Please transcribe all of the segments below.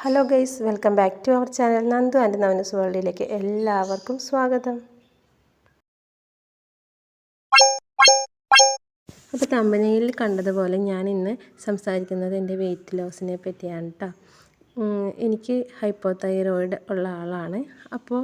Hello guys welcome back to our channel Nandu and നവനസ് വേൾഡിലേക്ക് എല്ലാവർക്കും സ്വാഗതം അപ്പോൾ തമ്പനയിൽ കണ്ടതുപോലെ ഞാൻ ഇന്ന് സംസാരിക്കുന്നത് എന്റെ വെയിറ്റ് ലോസിനെ പറ്റിയാണ് കേട്ടോ എനിക്ക് ഹൈപ്പോ തൈറോയിഡ് ഉള്ള ആളാണ്. അപ്പോൾ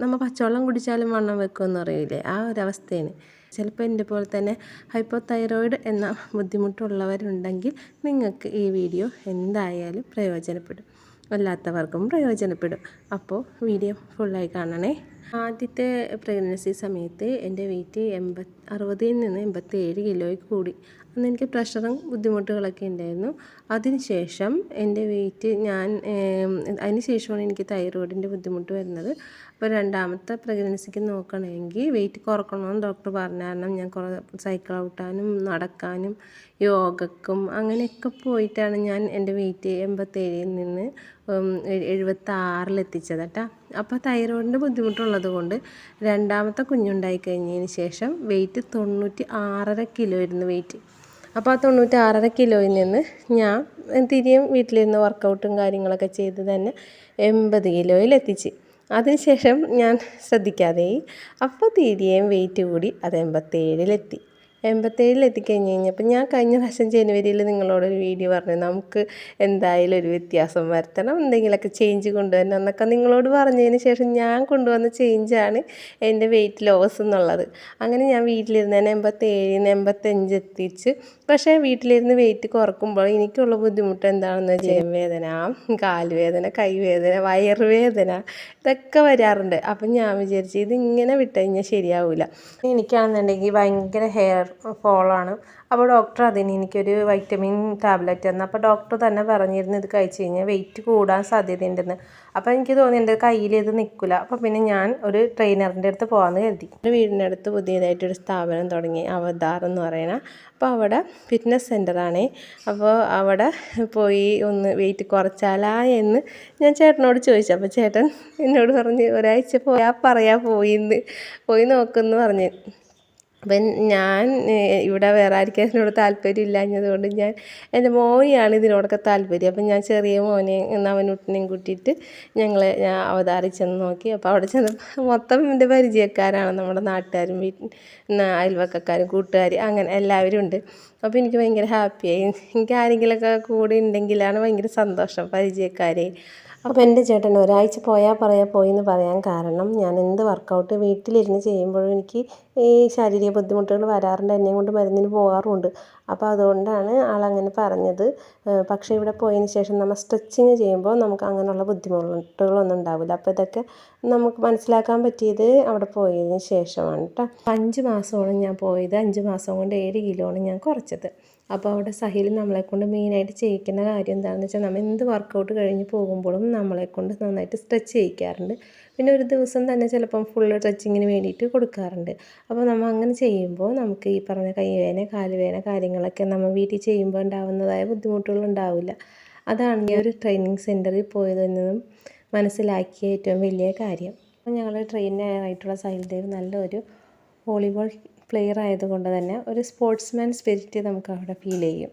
നമ്മൾ പച്ചവെള്ളം കുടിച്ചാലും വണ്ണം വെക്കുമെന്ന് അറിയില്ലേ ആ ഒരവസ്ഥയാണ് ചിലപ്പോൾ എന്റെ പോലെ തന്നെ ഹൈപ്പോ തൈറോയിഡ് എന്ന ബുദ്ധിമുട്ടുള്ളവരുണ്ടെങ്കിൽ നിങ്ങൾക്ക് ഈ വീഡിയോ എന്തായാലും പ്രയോജനപ്പെടും. അല്ലാത്തവർക്കും പ്രയോജനപ്പെടും. അപ്പോൾ വീഡിയോ ഫുള്ളായി കാണണേ. ആദ്യത്തെ പ്രഗ്നൻസി സമയത്ത് എന്റെ വെയിറ്റ് എൺപത് അറുപതിൽ നിന്ന് എൺപത്തി ഏഴ് കിലോയ്ക്ക് കൂടി. അന്ന് എനിക്ക് പ്രഷറും ബുദ്ധിമുട്ടുകളൊക്കെ ഉണ്ടായിരുന്നു. അതിനുശേഷം എന്റെ വെയിറ്റ് ഞാൻ അതിന് ശേഷമാണ് എനിക്ക് തൈറോയിഡിന്റെ ബുദ്ധിമുട്ട് വരുന്നത്. അപ്പോൾ രണ്ടാമത്തെ പ്രഗ്നൻസിക്ക് നോക്കണമെങ്കിൽ വെയിറ്റ് കുറക്കണമെന്ന് ഡോക്ടർ പറഞ്ഞ. കാരണം ഞാൻ കുറേ സൈക്കിൾ ഔട്ടാനും നടക്കാനും യോഗക്കും അങ്ങനെയൊക്കെ പോയിട്ടാണ് ഞാൻ എന്റെ വെയിറ്റ് എൺപത്തേഴിൽ നിന്ന് എഴുപത്താറിലെത്തിച്ചത് കേട്ടോ. അപ്പോൾ തൈറോയിഡിന്റെ ബുദ്ധിമുട്ടുള്ളത് കൊണ്ട് രണ്ടാമത്തെ കുഞ്ഞുണ്ടായി കഴിഞ്ഞതിന് ശേഷം വെയിറ്റ് തൊണ്ണൂറ്റി ആറര കിലോ ആയിരുന്നു വെയിറ്റ് അപ്പോൾ ആ തൊണ്ണൂറ്റി ആറര കിലോയിൽ നിന്ന് ഞാൻ തിരിയും വീട്ടിലിരുന്ന് വർക്കൗട്ടും കാര്യങ്ങളൊക്കെ ചെയ്ത് തന്നെ എൺപത് കിലോയിൽ എത്തിച്ച്. അതിനുശേഷം ഞാൻ ശ്രദ്ധിക്കാതെയായി. അപ്പോൾ തിരിയേം വെയിറ്റ് കൂടി അത് എൺപത്തേഴിലെത്തി. എൺപത്തേഴിൽ എത്തിക്കഴിഞ്ഞ് കഴിഞ്ഞപ്പോൾ ഞാൻ കഴിഞ്ഞ പ്രാവശ്യം ജനുവരിയിൽ നിങ്ങളോടൊരു വീഡിയോ പറഞ്ഞു നമുക്ക് എന്തായാലും ഒരു വ്യത്യാസം വരുത്തണം എന്തെങ്കിലുമൊക്കെ ചേഞ്ച് കൊണ്ടുവരണം എന്നൊക്കെ നിങ്ങളോട് പറഞ്ഞതിന് ശേഷം ഞാൻ കൊണ്ടുവന്ന ചേഞ്ചാണ് എന്റെ വെയിറ്റ് ലോസ് എന്നുള്ളത്. അങ്ങനെ ഞാൻ വീട്ടിലിരുന്ന് തന്നെ എൺപത്തേഴിന് എൺപത്തഞ്ച് എത്തിച്ച് പക്ഷേ വീട്ടിലിരുന്ന് വെയിറ്റ് കുറക്കുമ്പോൾ എനിക്കുള്ള ബുദ്ധിമുട്ട് എന്താണെന്ന് വെച്ചാൽ വേദന കാലുവേദന കൈവേദന വയറുവേദന ഇതൊക്കെ വരാറുണ്ട്. അപ്പം ഞാൻ വിചാരിച്ചു ഇതിങ്ങനെ വിട്ടുകഴിഞ്ഞാൽ ശരിയാവില്ല എനിക്കാണെന്നുണ്ടെങ്കിൽ ഭയങ്കര ഹെയർ ഫോളാണ്. അപ്പോൾ ഡോക്ടർ അതിന് എനിക്കൊരു വൈറ്റമിൻ ടാബ്ലറ്റ് തന്നു. അപ്പോൾ ഡോക്ടർ തന്നെ പറഞ്ഞിരുന്നു ഇത് കഴിച്ച് കഴിഞ്ഞാൽ വെയിറ്റ് കൂടാൻ സാധ്യതയുണ്ടെന്ന്. അപ്പോൾ എനിക്ക് തോന്നി എന്റെ കയ്യിൽ ഇത് നിൽക്കില്ല. അപ്പോൾ പിന്നെ ഞാൻ ഒരു ട്രെയിനറിന്റെ അടുത്ത് പോകാമെന്ന് കരുതി. ഒരു വീടിന്റെ അടുത്ത് പുതിയതായിട്ടൊരു സ്ഥാപനം തുടങ്ങി. അവതാർ എന്ന് പറയണ അപ്പോൾ അവിടെ ഫിറ്റ്നസ് സെന്ററാണേ. അപ്പോൾ അവിടെ പോയി ഒന്ന് വെയിറ്റ് കുറച്ചാലാ എന്ന് ഞാൻ ചേട്ടനോട് ചോദിച്ചു. അപ്പോൾ ചേട്ടൻ എന്നോട് പറഞ്ഞ് ഒരാഴ്ച പോയാൽ പറയാ പോയിന്ന്. പോയി നോക്കുമെന്ന് പറഞ്ഞ്. അപ്പം ഞാൻ ഇവിടെ വേറെ ആർക്കും അതിനോട് താല്പര്യം ഇല്ലാഞ്ഞതുകൊണ്ട് ഞാൻ എന്റെ മോനെയാണ് ഇതിനോടൊക്കെ താല്പര്യം. അപ്പം ഞാൻ ചെറിയ മോനെ നവനുട്ടിനെയും കൂട്ടിയിട്ട് ഞങ്ങൾ ഞാൻ അവതാറി ചെന്ന് നോക്കി. അപ്പോൾ അവിടെ ചെന്ന് മൊത്തം എന്റെ പരിചയക്കാരാണ് നമ്മുടെ നാട്ടുകാരും വീട്ടിൽ അയൽവക്കക്കാരും കൂട്ടുകാർ അങ്ങനെ എല്ലാവരും ഉണ്ട്. അപ്പോൾ എനിക്ക് ഭയങ്കര ഹാപ്പിയായി. എനിക്ക് ആരെങ്കിലുമൊക്കെ കൂടെ ഉണ്ടെങ്കിലാണ് ഭയങ്കര സന്തോഷം പരിചയക്കാരെ. അപ്പോൾ എന്റെ ചേട്ടൻ ഒരാഴ്ച പോയാൽ പറയാ പോയി എന്ന് പറയാൻ കാരണം ഞാൻ എന്ത് വർക്കൗട്ട് വീട്ടിലിരുന്ന് ചെയ്യുമ്പോഴും എനിക്ക് ഈ ശാരീരിക ബുദ്ധിമുട്ടുകൾ വരാറുണ്ട്. എന്നെയും കൊണ്ട് മരുന്നിന് പോകാറുമുണ്ട്. അപ്പോൾ അതുകൊണ്ടാണ് ആളങ്ങനെ പറഞ്ഞത്. പക്ഷേ ഇവിടെ പോയതിന് ശേഷം നമ്മൾ സ്ട്രെച്ചിങ് ചെയ്യുമ്പോൾ നമുക്ക് അങ്ങനെയുള്ള ബുദ്ധിമുട്ടുകളൊന്നും ഉണ്ടാവില്ല. അപ്പോൾ ഇതൊക്കെ നമുക്ക് മനസ്സിലാക്കാൻ പറ്റിയത് അവിടെ പോയതിന് ശേഷമാണ് കേട്ടോ അഞ്ച് മാസമാണ് ഞാൻ പോയത്. അഞ്ച് മാസം കൊണ്ട് ഏഴ് കിലോ ഞാൻ കുറച്ചത്. അപ്പോൾ അവിടെ സഹിൽ നമ്മളെക്കൊണ്ട് മെയിനായിട്ട് ചെയ്യിക്കുന്ന കാര്യം എന്താണെന്ന് വെച്ചാൽ നമ്മൾ എന്ത് വർക്കൗട്ട് കഴിഞ്ഞ് പോകുമ്പോഴും നമ്മളെക്കൊണ്ട് നന്നായിട്ട് സ്ട്രെച്ച് ചെയ്യിക്കാറുണ്ട്. പിന്നെ ഒരു ദിവസം തന്നെ ചിലപ്പം ഫുൾ സ്ട്രെച്ചിങ്ങിന് വേണ്ടിയിട്ട് കൊടുക്കാറുണ്ട്. അപ്പോൾ നമ്മൾ അങ്ങനെ ചെയ്യുമ്പോൾ നമുക്ക് ഈ പറഞ്ഞ കൈവേന കാലുവേന കാര്യങ്ങളൊക്കെ നമ്മൾ വീട്ടിൽ ചെയ്യുമ്പോൾ ഉണ്ടാകുന്നതായ ബുദ്ധിമുട്ടുകൾ ഉണ്ടാവില്ല. അതാണ് ഈ ഒരു ട്രെയിനിങ് സെന്ററിൽ പോയതെന്നതും മനസ്സിലാക്കിയ ഏറ്റവും വലിയ കാര്യം. അപ്പോൾ ഞങ്ങൾ ട്രെയിനായിട്ടുള്ള സൈൽദേവ് നല്ലൊരു വോളിബോൾ പ്ലെയർ ആയതുകൊണ്ട് തന്നെ ഒരു സ്പോർട്സ്മാൻ സ്പിരിറ്റ് നമുക്ക് അവിടെ ഫീൽ ചെയ്യും.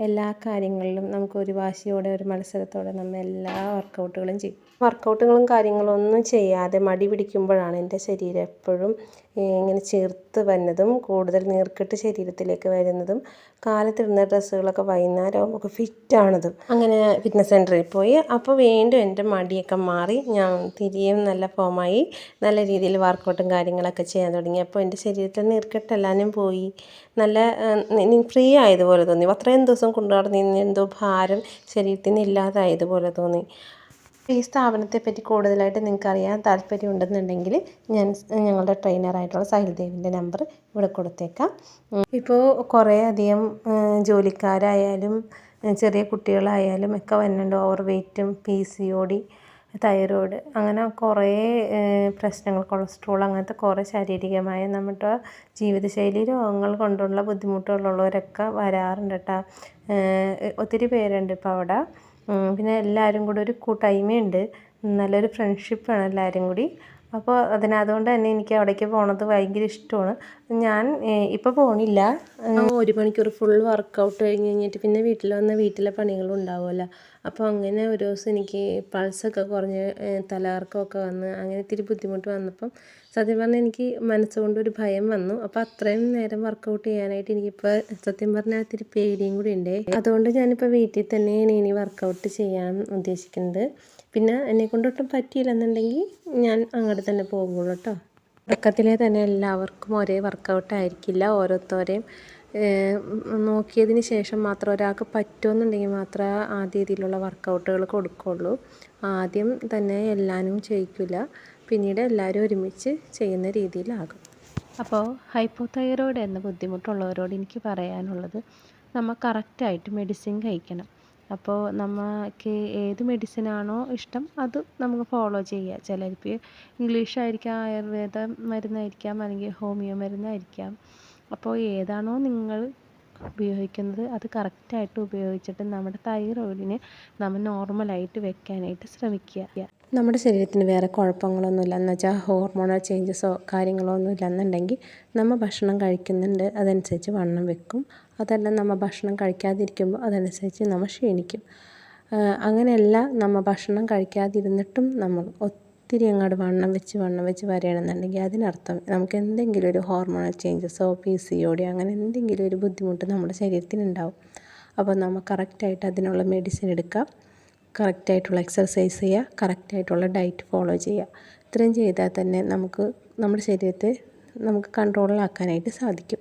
എല്ലാ കാര്യങ്ങളിലും നമുക്ക് ഒരു വാശിയോടെ ഒരു മത്സരത്തോടെ നമ്മൾ എല്ലാ വർക്കൗട്ടുകളും ചെയ്യും. വർക്കൗട്ടുകളും കാര്യങ്ങളും ഒന്നും ചെയ്യാതെ മടി പിടിക്കുമ്പോഴാണ് എന്റെ ശരീരം എപ്പോഴും ഇങ്ങനെ ചേർത്ത് വന്നതും കൂടുതൽ നീർക്കെട്ട് ശരീരത്തിലേക്ക് വരുന്നതും കാലത്തിടുന്ന ഡ്രസ്സുകളൊക്കെ വൈകുന്നേരം ആകുമ്പോൾ ഫിറ്റാണതും. അങ്ങനെ ഫിറ്റ്നസ് സെന്ററിൽ പോയി. അപ്പോൾ വീണ്ടും എന്റെ മടിയൊക്കെ മാറി. ഞാൻ തിരിയും നല്ല ഫോമായി നല്ല രീതിയിൽ വർക്കൗട്ടും കാര്യങ്ങളൊക്കെ ചെയ്യാൻ തുടങ്ങി. അപ്പോൾ എന്റെ ശരീരത്തിൽ നീർക്കെട്ടെല്ലാനും പോയി. നല്ല ഫ്രീ ആയതുപോലെ തോന്നി. അത്രയും ദിവസം കൊണ്ടു നടന്നിരുന്ന എന്തോ ഭാരം ശരീരത്തിൽ നിന്ന് ഇല്ലാതായതുപോലെ തോന്നി. ഈ സ്ഥാപനത്തെപ്പറ്റി കൂടുതലായിട്ട് നിങ്ങൾക്ക് അറിയാൻ താല്പര്യം ഉണ്ടെന്നുണ്ടെങ്കിൽ ഞാൻ ഞങ്ങളുടെ ട്രെയിനറായിട്ടുള്ള സഹിൽദേവിന്റെ നമ്പർ ഇവിടെ കൊടുത്തേക്കാം. ഇപ്പോൾ കുറേ അധികം ജോലിക്കാരായാലും ചെറിയ കുട്ടികളായാലും ഒക്കെ വരുന്നുണ്ട്. Over വെയ്റ്റും P C O D thyroid അങ്ങനെ കുറേ പ്രശ്നങ്ങൾ കൊളസ്ട്രോൾ അങ്ങനത്തെ കുറേ ശാരീരികമായ നമ്മുടെ ജീവിതശൈലി രോഗങ്ങൾ കൊണ്ടുള്ള ബുദ്ധിമുട്ടുകളുള്ളവരൊക്കെ വരാറുണ്ട് കേട്ടോ. ഒത്തിരി പേരുണ്ട് ഇപ്പോൾ അവിടെ. പിന്നെ എല്ലാവരും കൂടെ ഒരു കൂട്ടായ്മയുണ്ട്. നല്ലൊരു ഫ്രണ്ട്ഷിപ്പാണ് എല്ലാവരും കൂടി. അപ്പോൾ അതിന് അതുകൊണ്ട് തന്നെ എനിക്ക് അവിടേക്ക് പോണത് ഭയങ്കര ഇഷ്ടമാണ്. ഞാൻ ഇപ്പോൾ പോണില്ല. ഒരു മണിക്കൂർ ഫുൾ വർക്കൗട്ട് കഴിഞ്ഞ് കഴിഞ്ഞിട്ട് പിന്നെ വീട്ടിൽ വന്ന വീട്ടിലെ പണികളും ഉണ്ടാവുമല്ലോ. അപ്പോൾ അങ്ങനെ ഒരു ദിവസം എനിക്ക് പൾസൊക്കെ കുറഞ്ഞ് തലകറക്കമൊക്കെ വന്ന് അങ്ങനെ ഇത്തിരി ബുദ്ധിമുട്ട് വന്നപ്പം സത്യം പറഞ്ഞാൽ എനിക്ക് മനസ്സുകൊണ്ട് ഒരു ഭയം വന്നു. അപ്പോൾ അത്രയും നേരം വർക്കൗട്ട് ചെയ്യാനായിട്ട് എനിക്കിപ്പോൾ സത്യം പറഞ്ഞാൽ ഇത്തിരി പേടിയും കൂടി ഉണ്ട്. അതുകൊണ്ട് ഞാനിപ്പോൾ വീട്ടിൽ തന്നെയാണ് ഇനി വർക്കൗട്ട് ചെയ്യാൻ ഉദ്ദേശിക്കുന്നത്. പിന്നെ എന്നെ കൊണ്ടൊട്ടും പറ്റിയില്ലെന്നുണ്ടെങ്കിൽ ഞാൻ അങ്ങോട്ട് തന്നെ പോകുള്ളൂ കേട്ടോ. തുടക്കത്തിലെ തന്നെ എല്ലാവർക്കും ഒരേ വർക്കൗട്ട് ആയിരിക്കില്ല. ഓരോരുത്തരെയും നോക്കിയതിന് ശേഷം മാത്രം ഒരാൾക്ക് പറ്റുമെന്നുണ്ടെങ്കിൽ മാത്രമേ ആ രീതിയിലുള്ള വർക്കൗട്ടുകൾ കൊടുക്കുകയുള്ളൂ ആദ്യം തന്നെ എല്ലാവരും ചെയ്യിക്കില്ല. പിന്നീട് എല്ലാവരും ഒരുമിച്ച് ചെയ്യുന്ന രീതിയിലാകും. അപ്പോൾ ഹൈപ്പോ തൈറോയിഡ് എന്ന ബുദ്ധിമുട്ടുള്ളവരോട് എനിക്ക് പറയാനുള്ളത് നമ്മൾ കറക്റ്റായിട്ട് മെഡിസിൻ കഴിക്കണം. അപ്പോൾ നമുക്ക് ഏത് മെഡിസിനാണോ ഇഷ്ടം അത് നമുക്ക് ഫോളോ ചെയ്യുക ചിലർക്ക് ഇംഗ്ലീഷ് ആയിരിക്കാം ആയുർവേദ മരുന്നായിരിക്കാം അല്ലെങ്കിൽ ഹോമിയോ മരുന്നായിരിക്കാം. അപ്പോൾ ഏതാണോ നിങ്ങൾ ഉപയോഗിക്കുന്നത് അത് കറക്റ്റായിട്ട് ഉപയോഗിച്ചിട്ട് നമ്മുടെ തൈറോയിഡിനെ നമ്മൾ നോർമലായിട്ട് വെക്കാനായിട്ട് ശ്രമിക്കുക. നമ്മുടെ ശരീരത്തിന് വേറെ കുഴപ്പങ്ങളൊന്നുമില്ല. എന്ന് വെച്ചാൽ ഹോർമോണൽ ചേഞ്ചസോ കാര്യങ്ങളോ ഒന്നും ഇല്ലെന്നുണ്ടെങ്കിൽ നമ്മൾ ഭക്ഷണം കഴിക്കുന്നുണ്ട് അതനുസരിച്ച് വണ്ണം വെക്കും. അതല്ല നമ്മൾ ഭക്ഷണം കഴിക്കാതിരിക്കുമ്പോൾ അതനുസരിച്ച് നമ്മൾ ക്ഷീണിക്കും. അങ്ങനെയല്ല നമ്മൾ ഭക്ഷണം കഴിക്കാതിരുന്നിട്ടും നമ്മൾ ഒത്തിരി അങ്ങോട്ട് വണ്ണം വെച്ച് വണ്ണം വെച്ച് വരികയാണെന്നുണ്ടെങ്കിൽ അതിനർത്ഥം നമുക്ക് എന്തെങ്കിലും ഒരു ഹോർമോണൽ ചേഞ്ചസോ പി സി ഒ അങ്ങനെ എന്തെങ്കിലും ഒരു ബുദ്ധിമുട്ട് നമ്മുടെ ശരീരത്തിനുണ്ടാവും. അപ്പോൾ നമ്മൾ കറക്റ്റായിട്ട് അതിനുള്ള മെഡിസിൻ എടുക്കുക കറക്റ്റായിട്ടുള്ള എക്സർസൈസ് ചെയ്യുക കറക്റ്റായിട്ടുള്ള ഡയറ്റ് ഫോളോ ചെയ്യുക. ഇത്രയും ചെയ്താൽ തന്നെ നമുക്ക് നമ്മുടെ ശരീരത്തെ നമുക്ക് കൺട്രോളിലാക്കാനായിട്ട് സാധിക്കും.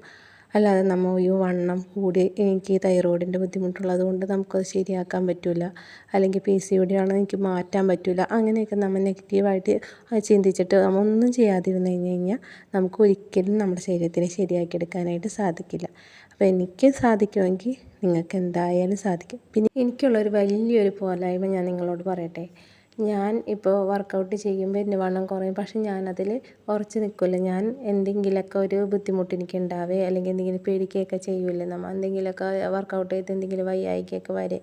അല്ലാതെ നമ്മൾ ഈ വണ്ണം കൂടി എനിക്ക് തൈറോയിഡിന്റെ ബുദ്ധിമുട്ടുള്ളത് കൊണ്ട് നമുക്കത് ശരിയാക്കാൻ പറ്റില്ല അല്ലെങ്കിൽ പി സി ഒ ഡി ആണ് എനിക്ക് മാറ്റാൻ പറ്റില്ല അങ്ങനെയൊക്കെ നമ്മൾ നെഗറ്റീവായിട്ട് ചിന്തിച്ചിട്ട് നമ്മൾ ഒന്നും ചെയ്യാതിരുന്നു കഴിഞ്ഞ് കഴിഞ്ഞാൽ നമുക്ക് ഒരിക്കലും നമ്മുടെ ശരീരത്തിനെ ശരിയാക്കിയെടുക്കാനായിട്ട് സാധിക്കില്ല. അപ്പോൾ എനിക്ക് സാധിക്കുമെങ്കിൽ നിങ്ങൾക്ക് എന്തായാലും സാധിക്കും. പിന്നെ എനിക്കുള്ളൊരു വലിയൊരു പോരായ്മ ഞാൻ നിങ്ങളോട് പറയട്ടെ. ഞാൻ ഇപ്പോൾ വർക്കൗട്ട് ചെയ്യുമ്പോൾ എന്റെ വണ്ണം കുറയും. പക്ഷെ ഞാനതിൽ ഉറച്ച് നിൽക്കില്ല. ഞാൻ എന്തെങ്കിലുമൊക്കെ ഒരു ബുദ്ധിമുട്ട് എനിക്ക് ഉണ്ടാവേ അല്ലെങ്കിൽ എന്തെങ്കിലും പേടിക്കുകയൊക്കെ ചെയ്യൂലേ നമ്മൾ. എന്തെങ്കിലുമൊക്കെ വർക്കൗട്ട് ചെയ്ത് എന്തെങ്കിലും വയ്യായ്കയൊക്കെ വരെ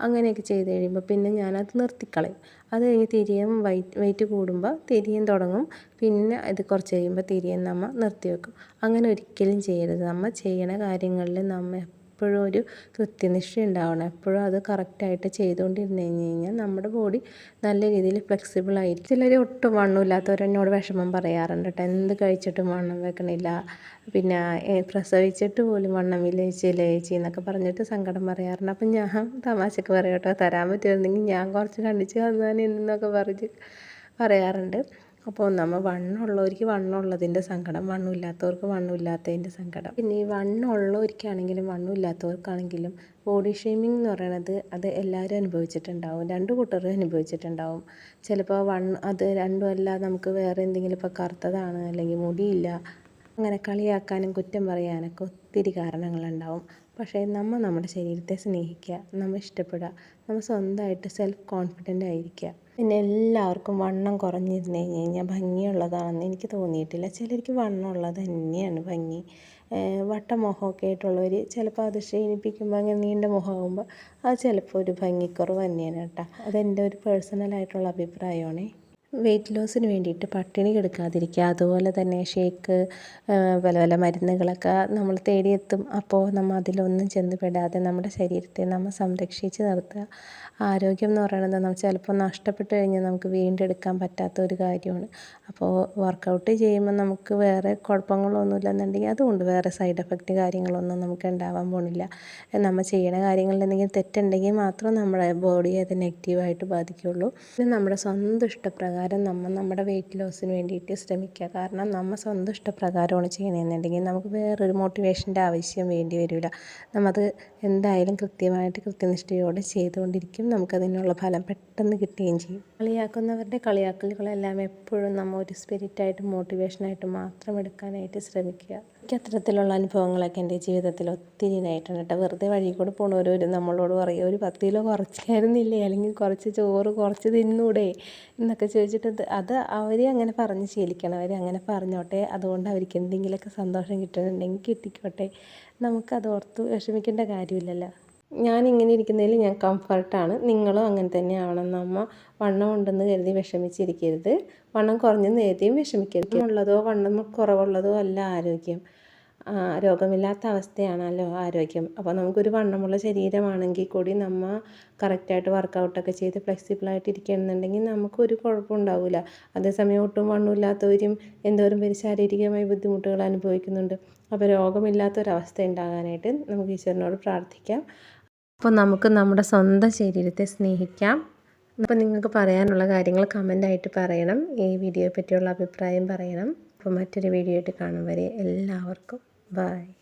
അങ്ങനെയൊക്കെ ചെയ്ത് കഴിയുമ്പോൾ പിന്നെ ഞാനത് നിർത്തിക്കളയും. അത് കഴിഞ്ഞ് തിരിയും വൈറ്റ് വെയിറ്റ് കൂടുമ്പോൾ തിരിയും തുടങ്ങും. പിന്നെ ഇത് കുറച്ച് കഴിയുമ്പോൾ തിരിയും നമ്മൾ നിർത്തി വെക്കും അങ്ങനെ ഒരിക്കലും ചെയ്യരുത്. നമ്മൾ ചെയ്യണ കാര്യങ്ങളിൽ നമ്മൾ എപ്പോഴും ഒരു കൃത്യനിഷ്ഠ ഉണ്ടാവണം. എപ്പോഴും അത് കറക്റ്റായിട്ട് ചെയ്തുകൊണ്ടിരുന്നു കഴിഞ്ഞ് കഴിഞ്ഞാൽ നമ്മുടെ ബോഡി നല്ല രീതിയിൽ ഫ്ലെക്സിബിൾ ആയിരിക്കും ചിലർ ഒട്ടും വണ്ണമില്ലാത്തവരെന്നോട് വിഷമം പറയാറുണ്ട് കേട്ടോ എന്ത് കഴിച്ചിട്ടും വണ്ണം വെക്കണില്ല. പിന്നെ പ്രസവിച്ചിട്ട് പോലും വണ്ണമില്ല ചേച്ചി ചേച്ചി എന്നൊക്കെ പറഞ്ഞിട്ട് സങ്കടം പറയാറുണ്ട്. അപ്പം ഞാൻ തമാശക്ക് പറയാം കേട്ടോ തരാൻ പറ്റുമായിരുന്നെങ്കിൽ ഞാൻ കുറച്ച് കണ്ടിച്ച് തന്നാൻ എന്നൊക്കെ പറഞ്ഞ് പറയാറുണ്ട്. അപ്പോൾ നമ്മൾ വണ്ണുള്ളവർക്ക് വണ്ണുള്ളതിന്റെ സങ്കടം വണ്ണമില്ലാത്തവർക്ക് വണ്ണമില്ലാത്തതിന്റെ സങ്കടം. പിന്നെ ഈ വണ്ണമുള്ളവർക്കാണെങ്കിലും വണ്ണമില്ലാത്തവർക്കാണെങ്കിലും ബോഡി ഷെയ്മിങ് എന്ന് പറയണത് അത് എല്ലാവരും അനുഭവിച്ചിട്ടുണ്ടാവും. രണ്ട് കൂട്ടരും അനുഭവിച്ചിട്ടുണ്ടാവും. ചിലപ്പോൾ വൺ അത് രണ്ടും അല്ല നമുക്ക് വേറെ എന്തെങ്കിലും ഇപ്പോൾ കറുത്തതാണ് അല്ലെങ്കിൽ മുടിയില്ല അങ്ങനെ കളിയാക്കാനും കുറ്റം പറയാനൊക്കെ ഒത്തിരി കാരണങ്ങളുണ്ടാവും. പക്ഷേ നമ്മൾ നമ്മുടെ ശരീരത്തെ സ്നേഹിക്കുക നമ്മൾ ഇഷ്ടപ്പെടുക നമ്മൾ സ്വന്തമായിട്ട് സെൽഫ് കോൺഫിഡന്റ് ആയിരിക്കുക. പിന്നെ എല്ലാവർക്കും വണ്ണം കുറഞ്ഞിരുന്നു കഴിഞ്ഞ് കഴിഞ്ഞാൽ ഭംഗിയുള്ളതാണെന്ന് എനിക്ക് തോന്നിയിട്ടില്ല. ചിലർക്ക് വണ്ണമുള്ളത് തന്നെയാണ് ഭംഗി. വട്ട മുഖമൊക്കെ ആയിട്ടുള്ളവർ ചിലപ്പോൾ അത് ക്ഷീണിപ്പിക്കുമ്പോൾ അങ്ങനെ നീണ്ട മുഖമാകുമ്പോൾ അത് ചിലപ്പോൾ ഒരു ഭംഗിക്കുറവ് തന്നെയാണ് കേട്ടോ. അതെന്റെ ഒരു പേഴ്സണലായിട്ടുള്ള അഭിപ്രായമാണേ. വെയിറ്റ് ലോസിന് വേണ്ടിയിട്ട് പട്ടിണി കിടക്കാതിരിക്കുക. അതുപോലെ തന്നെ ഷേക്ക് പല പല മരുന്നുകളൊക്കെ നമ്മൾ തേടിയെത്തും. അപ്പോൾ നമ്മൾ അതിലൊന്നും ചെന്ന് പെടാതെ നമ്മുടെ ശരീരത്തെ നമ്മൾ സംരക്ഷിച്ച് നിർത്തുക ആരോഗ്യം എന്ന് പറയുന്നത് നമ്മൾ ചിലപ്പോൾ നഷ്ടപ്പെട്ട് കഴിഞ്ഞാൽ നമുക്ക് വീണ്ടെടുക്കാൻ പറ്റാത്ത ഒരു കാര്യമാണ്. അപ്പോൾ വർക്കൗട്ട് ചെയ്യുമ്പോൾ നമുക്ക് വേറെ കുഴപ്പങ്ങളൊന്നുമില്ല ഇല്ലെന്നുണ്ടെങ്കിൽ അതുകൊണ്ട് വേറെ സൈഡ് എഫക്റ്റ് കാര്യങ്ങളൊന്നും നമുക്ക് ഉണ്ടാവാൻ പോണില്ല. നമ്മൾ ചെയ്യണ കാര്യങ്ങളിൽ എന്തെങ്കിലും തെറ്റുണ്ടെങ്കിൽ മാത്രം നമ്മുടെ ബോഡിയെ അത് നെഗറ്റീവായിട്ട് ബാധിക്കുകയുള്ളൂ. പിന്നെ നമ്മുടെ സ്വന്തം ഇഷ്ടപ്രകാരം നമ്മൾ നമ്മുടെ വെയിറ്റ് ലോസിന് വേണ്ടിയിട്ട് ശ്രമിക്കുക. കാരണം നമ്മൾ സ്വന്തം ഇഷ്ടപ്രകാരമാണ് ചെയ്യണമെന്നുണ്ടെങ്കിൽ നമുക്ക് വേറൊരു മോട്ടിവേഷന്റെ ആവശ്യം വേണ്ടി വരില്ല. നമ്മത് എന്തായാലും കൃത്യമായിട്ട് കൃത്യനിഷ്ഠയോടെ ചെയ്തുകൊണ്ടിരിക്കും. നമുക്കതിനുള്ള ഫലം പെട്ടെന്ന് കിട്ടുകയും ചെയ്യും. കളിയാക്കുന്നവരുടെ കളിയാക്കലുകളെല്ലാം എപ്പോഴും നമ്മൾ ഒരു സ്പിരിറ്റായിട്ട് മോട്ടിവേഷനായിട്ട് മാത്രം എടുക്കാനായിട്ട് ശ്രമിക്കുക. എനിക്ക് അത്തരത്തിലുള്ള അനുഭവങ്ങളൊക്കെ എന്റെ ജീവിതത്തിൽ ഒത്തിരി ഉണ്ടായിട്ടുണ്ട് കേട്ടോ. വെറുതെ വഴി കൂടെ പോണവർ നമ്മളോട് പറയും ഒരു പത്ത് കിലോ കുറച്ചായിരുന്നില്ലേ അല്ലെങ്കിൽ കുറച്ച് ചോറ് കുറച്ച് തിന്നൂടെ? എന്നൊക്കെ ചോദിച്ചിട്ട് അത് അവർ അങ്ങനെ പറഞ്ഞ് ശീലിക്കണം. അവർ അങ്ങനെ പറഞ്ഞോട്ടെ. അതുകൊണ്ട് അവർക്ക് എന്തെങ്കിലുമൊക്കെ സന്തോഷം കിട്ടുന്നുണ്ടെങ്കിൽ കിട്ടിക്കോട്ടെ. നമുക്കത് ഓർത്ത് വിഷമിക്കേണ്ട കാര്യമില്ലല്ലോ. ഞാൻ ഇങ്ങനെ ഇരിക്കുന്നതിൽ ഞാൻ കംഫർട്ടാണ്. നിങ്ങളും അങ്ങനെ തന്നെ ആവണം നമ്മ വണ്ണം ഉണ്ടെന്ന് കരുതി വിഷമിച്ചിരിക്കരുത്. വണ്ണം കുറഞ്ഞെന്ന് കരുതിയും വിഷമിക്കരുത്. ഉള്ളതോ വണ്ണം കുറവുള്ളതോ അല്ല ആരോഗ്യം. രോഗമില്ലാത്ത അവസ്ഥയാണല്ലോ ആരോഗ്യം. അപ്പോൾ നമുക്കൊരു വണ്ണമുള്ള ശരീരമാണെങ്കിൽ കൂടി നമ്മൾ കറക്റ്റായിട്ട് വർക്കൗട്ടൊക്കെ ചെയ്ത് ഫ്ലെക്സിബിളായിട്ട് ഇരിക്കുകയാണെന്നുണ്ടെങ്കിൽ നമുക്കൊരു കുഴപ്പമുണ്ടാവില്ല അതേസമയം ഒട്ടും വണ്ണമില്ലാത്തവരും എന്തോരം പേര് ശാരീരികമായി ബുദ്ധിമുട്ടുകൾ അനുഭവിക്കുന്നുണ്ട്. അപ്പോൾ രോഗമില്ലാത്തൊരവസ്ഥ ഉണ്ടാകാനായിട്ട് നമുക്ക് ഈശ്വരനോട് പ്രാർത്ഥിക്കാം. അപ്പോൾ നമുക്ക് നമ്മുടെ സ്വന്തം ശരീരത്തെ സ്നേഹിക്കാം. അപ്പോൾ നിങ്ങൾക്ക് പറയാനുള്ള കാര്യങ്ങൾ കമന്റായിട്ട് പറയണം. ഈ വീഡിയോയെ പറ്റിയുള്ള അഭിപ്രായം പറയണം. അപ്പോൾ മറ്റൊരു വീഡിയോ ആയിട്ട് കാണും വരെ എല്ലാവർക്കും. Bye.